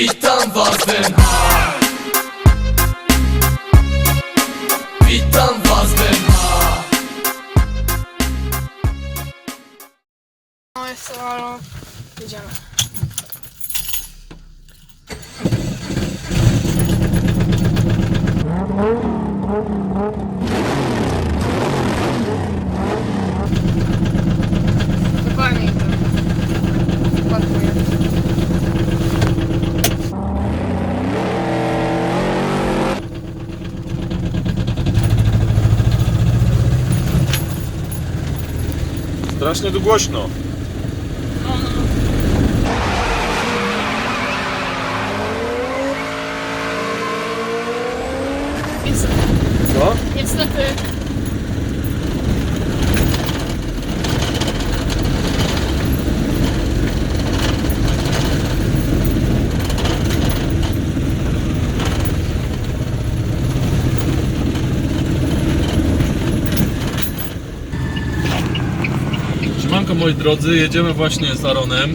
Witam was w Witam was w No jest ale jedziemy. Strasznie tu głośno. No, no. Niestety. Moi drodzy, jedziemy właśnie z Aaronem.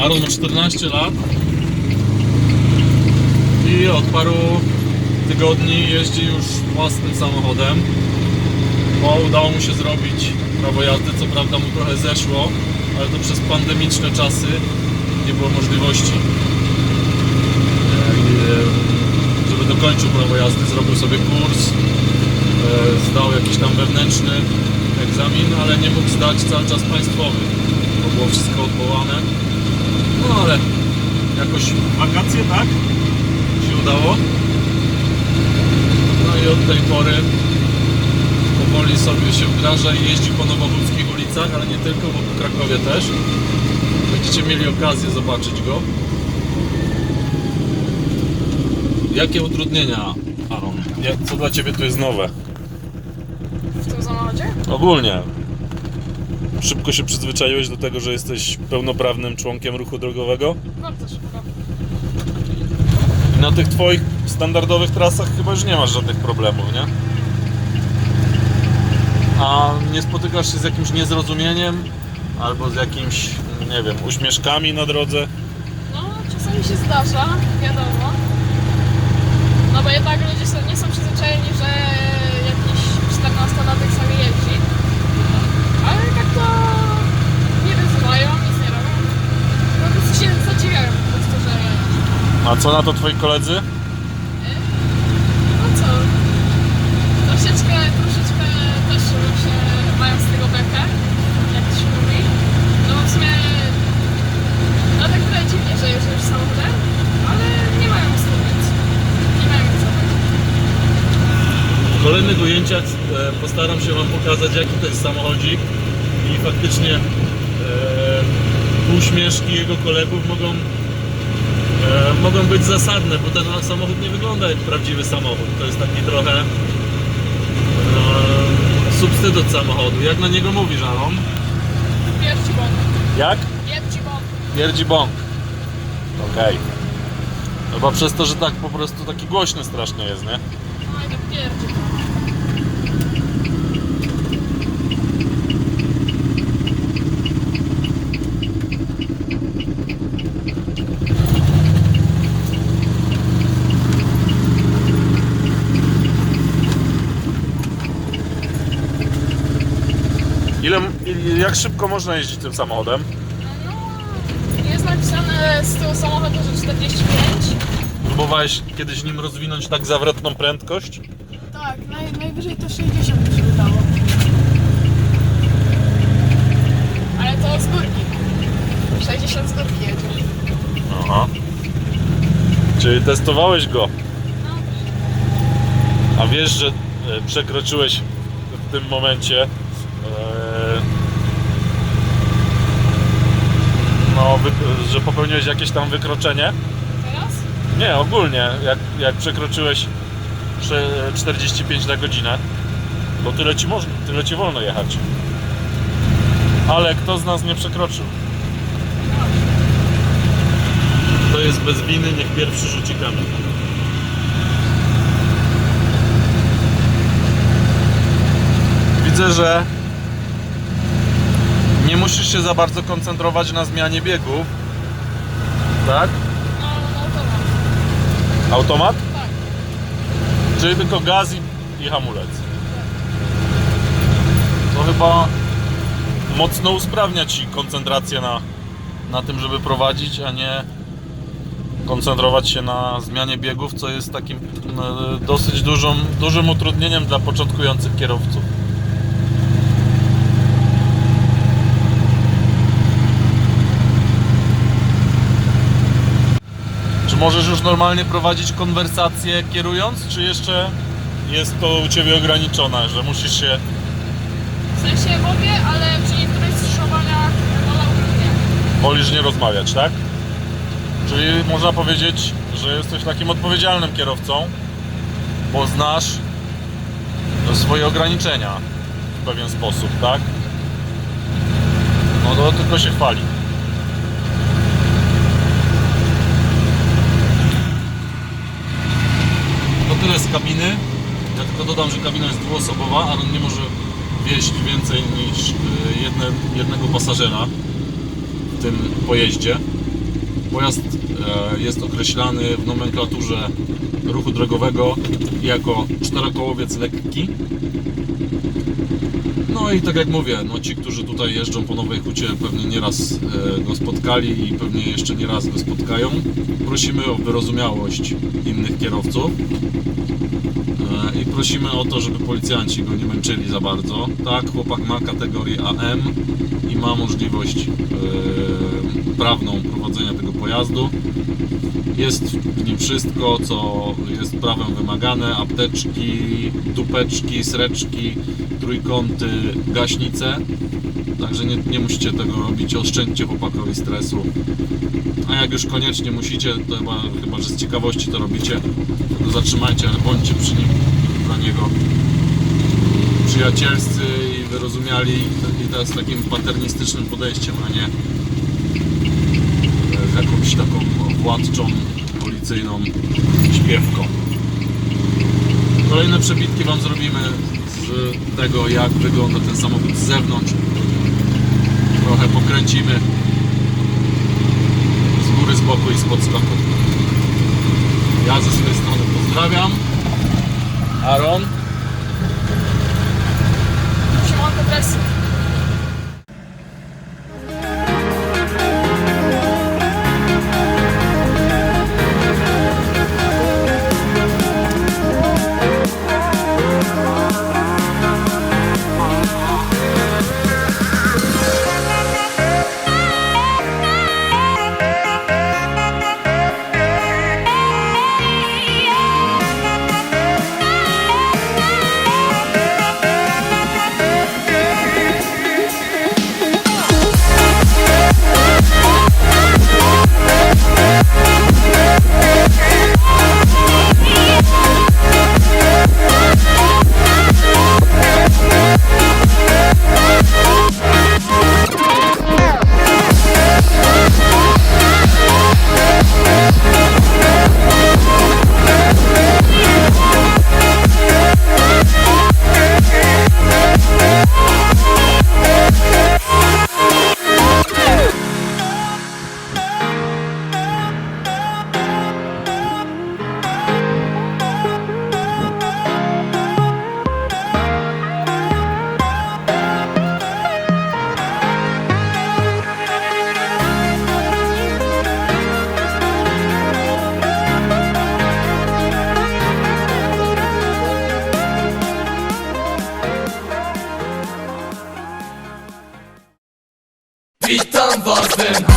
Aaron ma 14 lat i od paru tygodni jeździ już własnym samochodem. Bo udało mu się zrobić prawo jazdy, co prawda mu trochę zeszło, ale to przez pandemiczne czasy nie było możliwości. Żeby dokończył prawo jazdy, zrobił sobie kurs, zdał jakiś tam wewnętrzny egzamin, ale nie mógł zdać cały czas państwowy, bo było wszystko odwołane. No ale jakoś wakacje, tak? Się udało. No i od tej pory powoli sobie się wdraża i jeździ po nowochódzkich ulicach, ale nie tylko, bo w Krakowie też. Będziecie mieli okazję zobaczyć go. Jakie utrudnienia, Aaron? Co dla Ciebie tu jest nowe? Tym samochodzie? Ogólnie. Szybko się przyzwyczaiłeś do tego, że jesteś pełnoprawnym członkiem ruchu drogowego? Bardzo szybko. I na tych twoich standardowych trasach chyba już nie masz żadnych problemów, nie? A nie spotykasz się z jakimś niezrozumieniem albo z jakimś, nie wiem, uśmieszkami na drodze? No, czasami się zdarza, wiadomo. No bo jednak ludzie są, nie są przyzwyczajeni, że jakiś 14-latek sobie jeździ. Ale tak to nie wyzywają, nic nie robią. Po prostu się zadziwiają po prostu, że A co na to twoi koledzy? no co, troszeczkę, troszeczkę też się mają z tego bekę, jak to się mówi. No bo w sumie, no tak trochę dziwnie, że jeżdżasz samochodem, ale nie mają z tym nic. Nie mają nic. W kolejnych ujęciach e, postaram się Wam pokazać jaki to jest samochodzik i faktycznie e, uśmieszki jego kolegów mogą, mogą być zasadne, bo ten samochód nie wygląda jak prawdziwy samochód. To jest taki trochę e, substytut samochodu. Jak na niego mówisz, Aaron? Pierdzi bąk. Jak? Pierdzi bąk. Pierdzi bąk. Okej. Chyba przez to, że tak po prostu taki głośny strasznie jest, nie? No i tak pierdzi bąk. Ile, jak szybko można jeździć tym samochodem? No, jest napisane z tyłu samochodu, że 45. Próbowałeś kiedyś nim rozwinąć tak zawrotną prędkość? Tak, naj, najwyżej to 60 mi się udało. Ale to z górki. 60 z górki jedzie. Aha. Czyli testowałeś go, No, a wiesz, że e, przekroczyłeś w tym momencie e, no, że popełniłeś jakieś tam wykroczenie? teraz? Nie, ogólnie, jak, jak przekroczyłeś prze- 45 na godzinę, bo tyle ci, można, tyle ci wolno jechać. Ale kto z nas nie przekroczył? Kto jest bez winy, niech pierwszy rzuci kamień. Widzę, że musisz się za bardzo koncentrować na zmianie biegów, Tak? Automat. Automat? Tak. Czyli tylko gaz i, i hamulec. To chyba mocno usprawnia ci koncentrację na, na tym, żeby prowadzić, a nie koncentrować się na zmianie biegów, co jest takim e, dosyć dużą, dużym utrudnieniem dla początkujących kierowców. Czy możesz już normalnie prowadzić konwersację kierując, czy jeszcze jest to u Ciebie ograniczone, że musisz się... W sensie mogę, ale przy niektórych skrzyżowaniach wolałbym nie. wolisz nie rozmawiać, tak? Czyli można powiedzieć, że jesteś takim odpowiedzialnym kierowcą, bo znasz swoje ograniczenia w pewien sposób, tak? No to tylko się chwali. Tyle z kabiny. Ja tylko dodam, że kabina jest dwuosobowa, ale on nie może wieść więcej niż y, jedne, jednego pasażera w tym pojeździe. Pojazd e, jest określany w nomenklaturze ruchu drogowego jako czterokołowiec lekki. No i tak jak mówię, no ci, którzy tutaj jeżdżą po Nowej Hucie pewnie nieraz e, go spotkali i pewnie jeszcze nie raz go spotkają. Prosimy o wyrozumiałość innych kierowców e, i prosimy o to, żeby policjanci go nie męczyli za bardzo. Tak, chłopak ma kategorię AM i ma możliwość e, prawną prowadzenia tego pojazdu. Jest w nim wszystko, co jest prawem wymagane: apteczki, dupeczki, sreczki, trójkąty, gaśnice. Także nie, nie musicie tego robić, oszczędźcie chłopakowi stresu. A jak już koniecznie musicie, to chyba, chyba że z ciekawości to robicie, to zatrzymajcie, ale bądźcie przy nim dla niego przyjacielscy i wyrozumiali i to z takim paternistycznym podejściem, a nie jakąś taką władczą, policyjną śpiewką. Kolejne przebitki Wam zrobimy z tego, jak wygląda ten samochód z zewnątrz. Trochę pokręcimy z góry, z boku i z podskoku. Ja ze swojej strony pozdrawiam. Aaron. Siemanko presy. Witam was w Den Haag